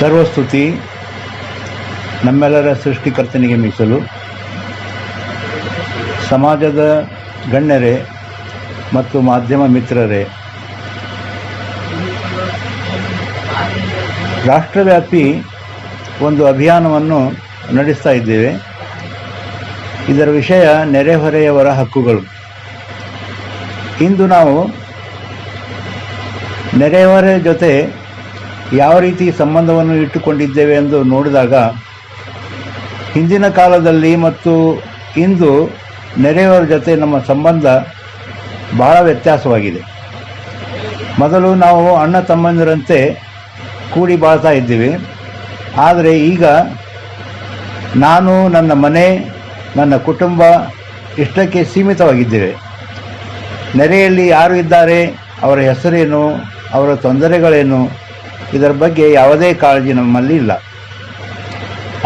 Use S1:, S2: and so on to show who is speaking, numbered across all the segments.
S1: ಸರ್ವಸ್ತುತಿ ನಮ್ಮೆಲ್ಲರ ಸೃಷ್ಟಿಕರ್ತನಿಗೆ ಮೀಸಲು. ಸಮಾಜದ ಗಣ್ಯರೇ ಮತ್ತು ಮಾಧ್ಯಮ ಮಿತ್ರರೇ, ರಾಷ್ಟ್ರವ್ಯಾಪಿ ಒಂದು ಅಭಿಯಾನವನ್ನು ನಡೆಸ್ತಾ ಇದ್ದೇವೆ. ಇದರ ವಿಷಯ ನೆರೆಹೊರೆಯವರ ಹಕ್ಕುಗಳು. ಇಂದು ನಾವು ನೆರೆಹೊರೆ ಜೊತೆ ಯಾವ ರೀತಿ ಸಂಬಂಧವನ್ನು ಇಟ್ಟುಕೊಂಡಿದ್ದೇವೆ ಎಂದು ನೋಡಿದಾಗ, ಹಿಂದಿನ ಕಾಲದಲ್ಲಿ ಮತ್ತು ಇಂದು ನೆರೆಯವರ ಜೊತೆ ನಮ್ಮ ಸಂಬಂಧ ಬಹಳ ವ್ಯತ್ಯಾಸವಾಗಿದೆ. ಮೊದಲು ನಾವು ಅಣ್ಣ ತಮ್ಮಂದಿರಂತೆ ಕೂಡಿ ಬಾಳ್ತಾ ಇದ್ದೀವಿ. ಆದರೆ ಈಗ ನಾನು, ನನ್ನ ಮನೆ, ನನ್ನ ಕುಟುಂಬ ಇಷ್ಟಕ್ಕೆ ಸೀಮಿತವಾಗಿದ್ದೇವೆ. ನೆರೆಯಲ್ಲಿ ಯಾರು ಇದ್ದಾರೆ, ಅವರ ಹೆಸರೇನು, ಅವರ ತೊಂದರೆಗಳೇನು ಇದರ ಬಗ್ಗೆ ಯಾವುದೇ ಕಾಳಜಿ ನಮ್ಮಲ್ಲಿ ಇಲ್ಲ.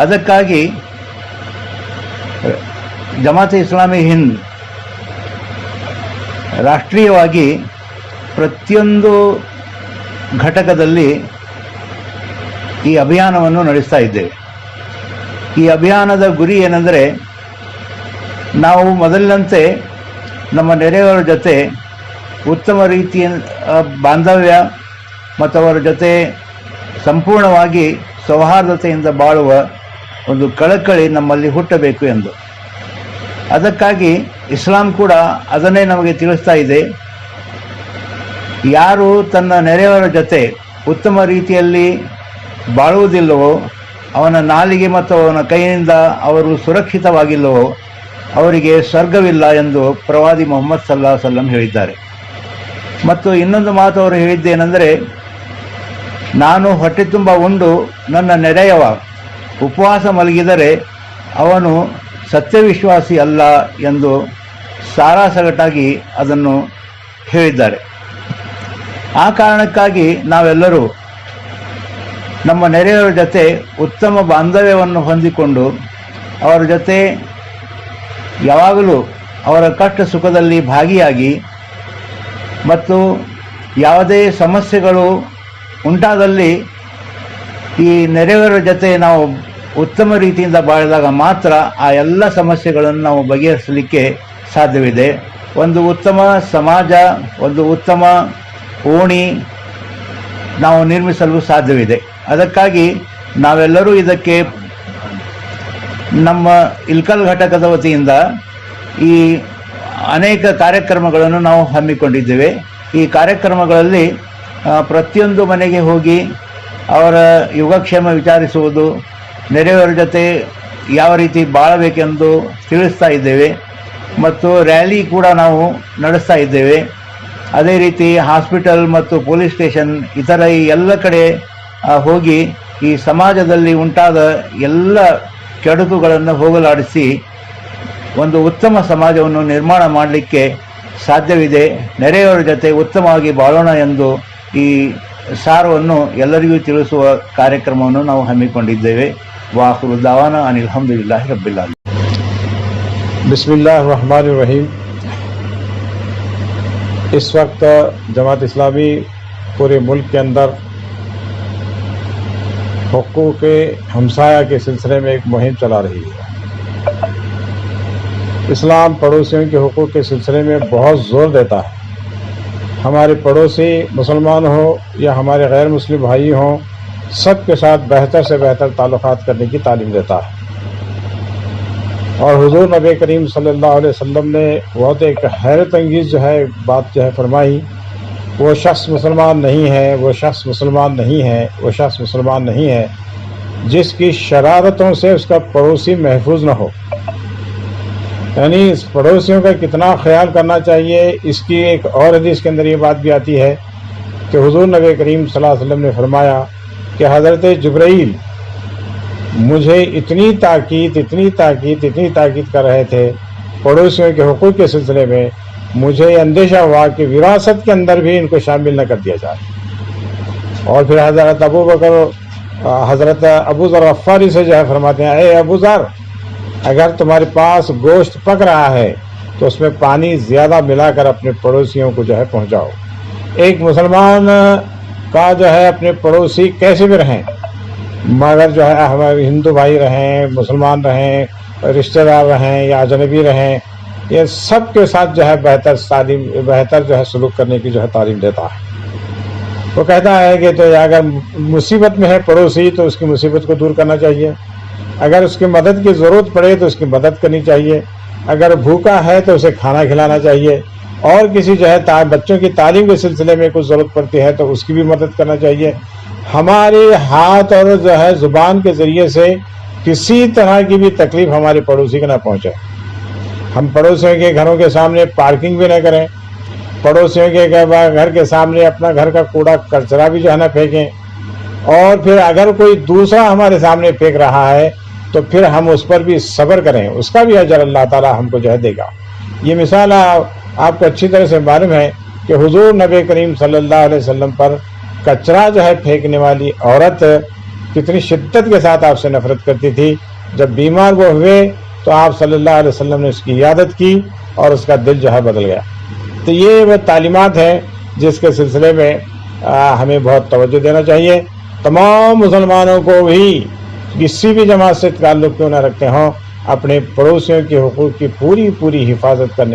S1: ಅದಕ್ಕಾಗಿ ಜಮಾತೆ ಇಸ್ಲಾಮಿ ಹಿಂದ್ ರಾಷ್ಟ್ರೀಯವಾಗಿ ಪ್ರತಿಯೊಂದು ಘಟಕದಲ್ಲಿ ಈ ಅಭಿಯಾನವನ್ನು ನಡೆಸ್ತಾ ಇದ್ದೇವೆ. ಈ ಅಭಿಯಾನದ ಗುರಿ ಏನೆಂದರೆ ನಾವು ಮೊದಲಿನಂತೆ ನಮ್ಮ ನೆರೆಯವರ ಜೊತೆ ಉತ್ತಮ ರೀತಿಯ ಬಾಂಧವ್ಯ ಮತ್ತು ಅವರ ಜೊತೆ ಸಂಪೂರ್ಣವಾಗಿ ಸೌಹಾರ್ದತೆಯಿಂದ ಬಾಳುವ ಒಂದು ಕಳಕಳಿ ನಮ್ಮಲ್ಲಿ ಹುಟ್ಟಬೇಕು ಎಂದು. ಅದಕ್ಕಾಗಿ ಇಸ್ಲಾಂ ಕೂಡ ಅದನ್ನೇ ನಮಗೆ ತಿಳಿಸ್ತಾ ಇದೆ. ಯಾರು ತನ್ನ ನೆರೆಯವರ ಜೊತೆ ಉತ್ತಮ ರೀತಿಯಲ್ಲಿ ಬಾಳುವುದಿಲ್ಲವೋ, ಅವನ ನಾಲಿಗೆ ಮತ್ತು ಅವನ ಕೈಯಿಂದ ಅವರು ಸುರಕ್ಷಿತವಾಗಿಲ್ಲವೋ, ಅವರಿಗೆ ಸ್ವರ್ಗವಿಲ್ಲ ಎಂದು ಪ್ರವಾದಿ ಮೊಹಮ್ಮದ್ ಸಲ್ಲಾ ಸಲ್ಲಂ ಹೇಳಿದ್ದಾರೆ. ಮತ್ತು ಇನ್ನೊಂದು ಮಾತು ಅವರು ಹೇಳಿದ್ದೇನೆಂದರೆ ನಾನು ಹೊಟ್ಟೆ ತುಂಬ ಉಂಡು, ನನ್ನ ನೆರೆಯವ. ಉಪವಾಸ ಮಲಗಿದರೆ ಅವನು ಸತ್ಯವಿಶ್ವಾಸಿ ಅಲ್ಲ ಎಂದು ಸಾರಾಸಗಟಾಗಿ ಅದನ್ನು ಹೇಳಿದ್ದಾರೆ. ಆ ಕಾರಣಕ್ಕಾಗಿ ನಾವೆಲ್ಲರೂ ನಮ್ಮ ನೆರೆಯವರ ಜೊತೆ ಉತ್ತಮ ಬಾಂಧವ್ಯವನ್ನು ಹೊಂದಿಕೊಂಡು ಅವರ ಜೊತೆ ಯಾವಾಗಲೂ ಅವರ ಕಷ್ಟ ಸುಖದಲ್ಲಿ ಭಾಗಿಯಾಗಿ ಮತ್ತು ಯಾವುದೇ ಸಮಸ್ಯೆಗಳು ಉಂಟಾದಲ್ಲಿ ಈ ನೆರೆಯವರ ಜೊತೆ ನಾವು ಉತ್ತಮ ರೀತಿಯಿಂದ ಬಾಳಿದಾಗ ಮಾತ್ರ ಆ ಎಲ್ಲ ಸಮಸ್ಯೆಗಳನ್ನು ನಾವು ಬಗೆಹರಿಸಲಿಕ್ಕೆ ಸಾಧ್ಯವಿದೆ. ಒಂದು ಉತ್ತಮ ಸಮಾಜ, ಒಂದು ಉತ್ತಮ ಓಣಿ ನಾವು ನಿರ್ಮಿಸಲು ಸಾಧ್ಯವಿದೆ. ಅದಕ್ಕಾಗಿ ನಾವೆಲ್ಲರೂ ಇದಕ್ಕೆ ನಮ್ಮ ಇಲ್ಕಲ್ ಘಟಕದ ವತಿಯಿಂದ ಈ ಅನೇಕ ಕಾರ್ಯಕ್ರಮಗಳನ್ನು ನಾವು ಹಮ್ಮಿಕೊಂಡಿದ್ದೇವೆ. ಈ ಕಾರ್ಯಕ್ರಮಗಳಲ್ಲಿ ಪ್ರತಿಯೊಂದು ಮನೆಗೆ ಹೋಗಿ ಅವರ ಯೋಗಕ್ಷೇಮ ವಿಚಾರಿಸುವುದು, ನೆರೆಯವರ ಜೊತೆ ಯಾವ ರೀತಿ ಬಾಳಬೇಕೆಂದು ತಿಳಿಸ್ತಾ ಇದ್ದೇವೆ. ಮತ್ತು ರ್ಯಾಲಿ ಕೂಡ ನಾವು ನಡೆಸ್ತಾ ಇದ್ದೇವೆ. ಅದೇ ರೀತಿ ಹಾಸ್ಪಿಟಲ್ ಮತ್ತು ಪೊಲೀಸ್ ಸ್ಟೇಷನ್, ಇತರ ಈ ಎಲ್ಲ ಕಡೆ ಹೋಗಿ ಈ ಸಮಾಜದಲ್ಲಿ ಉಂಟಾದ ಎಲ್ಲ ಕೆಡುಕುಗಳನ್ನು ಹೋಗಲಾಡಿಸಿ ಒಂದು ಉತ್ತಮ ಸಮಾಜವನ್ನು ನಿರ್ಮಾಣ ಮಾಡಲಿಕ್ಕೆ ಸಾಧ್ಯವಿದೆ. ನೆರೆಯವರ ಜೊತೆ ಉತ್ತಮವಾಗಿ ಬಾಳೋಣ ಎಂದು ಈ ಸಾರವನ್ನು ಎಲ್ಲರಿಗೂ ತಿಳಿಸುವ ಕಾರ್ಯಕ್ರಮವನ್ನು ನಾವು ಹಮ್ಮಿಕೊಂಡಿದ್ದೇವೆ. ವಾಹುರು ದಾವಾನ ಅನಿಲ್ ಹಮ್ದುಲ್ಲಾಹಿ ರಬ್ಬಿಲ್ಲ
S2: بسم الرحمن الرحیم اس وقت جماعت اسلامی پورے ملک کے اندر حقوق کے ہمسایہ کے سلسلے میں ایک مہم چلا رہی ہے اسلام پڑوسیوں کے حقوق کے سلسلے میں بہت زور دیتا ہے ہمارے پڑوسی مسلمان ہوں یا ہمارے غیر مسلم بھائی ہوں، سب کے ساتھ بہتر سے بہتر تعلقات کرنے کی تعلیم دیتا ہے۔ اور حضور نبی کریم صلی اللہ علیہ وسلم نے بہت ایک حیرت انگیز جو ہے بات جو ہے فرمائی، وہ شخص مسلمان نہیں ہے، وہ شخص مسلمان نہیں ہے، وہ شخص مسلمان نہیں ہے، جس کی شرارتوں سے اس کا پڑوسی محفوظ نہ ہو۔ یعنی اس پڑوسیوں کا کتنا خیال کرنا چاہیے، اس کی ایک اور حدیث کے اندر یہ بات بھی آتی ہے کہ حضور نبی کریم صلی اللہ علیہ وسلم نے فرمایا کہ حضرت جبرائیل مجھے اتنی تاکید اتنی تاکید اتنی تاکید کر رہے تھے پڑوسیوں کے حقوق کے سلسلے میں، مجھے اندیشہ ہوا کہ وراثت کے اندر بھی ان کو شامل نہ کر دیا جائے۔ اور پھر حضرت ابو بکر، حضرت ابو ذر غفاری سے جو ہے فرماتے ہیں، اے ابو ذر اگر تمہارے پاس گوشت پک رہا ہے، تو اس میں پانی زیادہ ملا کر اپنے پڑوسیوں کو جو ہے پہنچاؤ۔ ایک مسلمان کا جو ہے اپنے پڑوسی کیسے بھی رہیں، مگر جو ہے ہمارے ہندو بھائی رہیں، مسلمان رہیں، رشتہ دار رہیں یا اجنبی رہیں، یہ سب کے ساتھ جو ہے بہتر تعلیم، بہتر جو ہے سلوک کرنے کی جو ہے تعلیم دیتا ہے۔ وہ کہتا ہے کہ تو اگر مصیبت میں ہے پڑوسی، تو اس کی مصیبت کو دور کرنا چاہیے۔ اگر اس کی مدد کی ضرورت پڑے تو اس کی مدد کرنی چاہیے۔ اگر بھوکا ہے تو اسے کھانا کھلانا چاہیے۔ اور کسی جو ہے بچوں کی تعلیم کے سلسلے میں کچھ ضرورت پڑتی ہے تو اس کی بھی مدد کرنا چاہیے۔ ہمارے ہاتھ اور جو ہے زبان کے ذریعے سے کسی طرح کی بھی تکلیف ہمارے پڑوسی کو نہ پہنچے۔ ہم پڑوسیوں کے گھروں کے سامنے پارکنگ بھی نہ کریں۔ پڑوسیوں کے گھر کے سامنے اپنا گھر کا کوڑا کچرا بھی جو ہے نہ پھینکیں۔ اور پھر اگر کوئی دوسرا ہمارے سامنے پھینک رہا ہے تو پھر ہم اس پر بھی صبر کریں۔ اس کا بھی اجر اللہ تعالیٰ ہم کو جو ہے دے گا۔ یہ مثال آپ کو اچھی طرح سے معلوم ہے کہ حضور نبی کریم صلی اللہ علیہ وسلم پر کچرا جو ہے پھینکنے والی عورت کتنی شدت کے ساتھ آپ سے نفرت کرتی تھی۔ جب بیمار وہ ہوئے تو آپ صلی اللہ علیہ وسلم نے اس کی عیادت کی اور اس کا دل جو ہے بدل گیا۔ تو یہ وہ تعلیمات ہیں جس کے سلسلے میں ہمیں بہت توجہ دینا چاہیے۔ تمام مسلمانوں کو بھی کسی بھی جماعت سے تعلق کیوں نہ رکھتے ہوں، اپنے پڑوسیوں کے حقوق کی پوری پوری حفاظت کرنے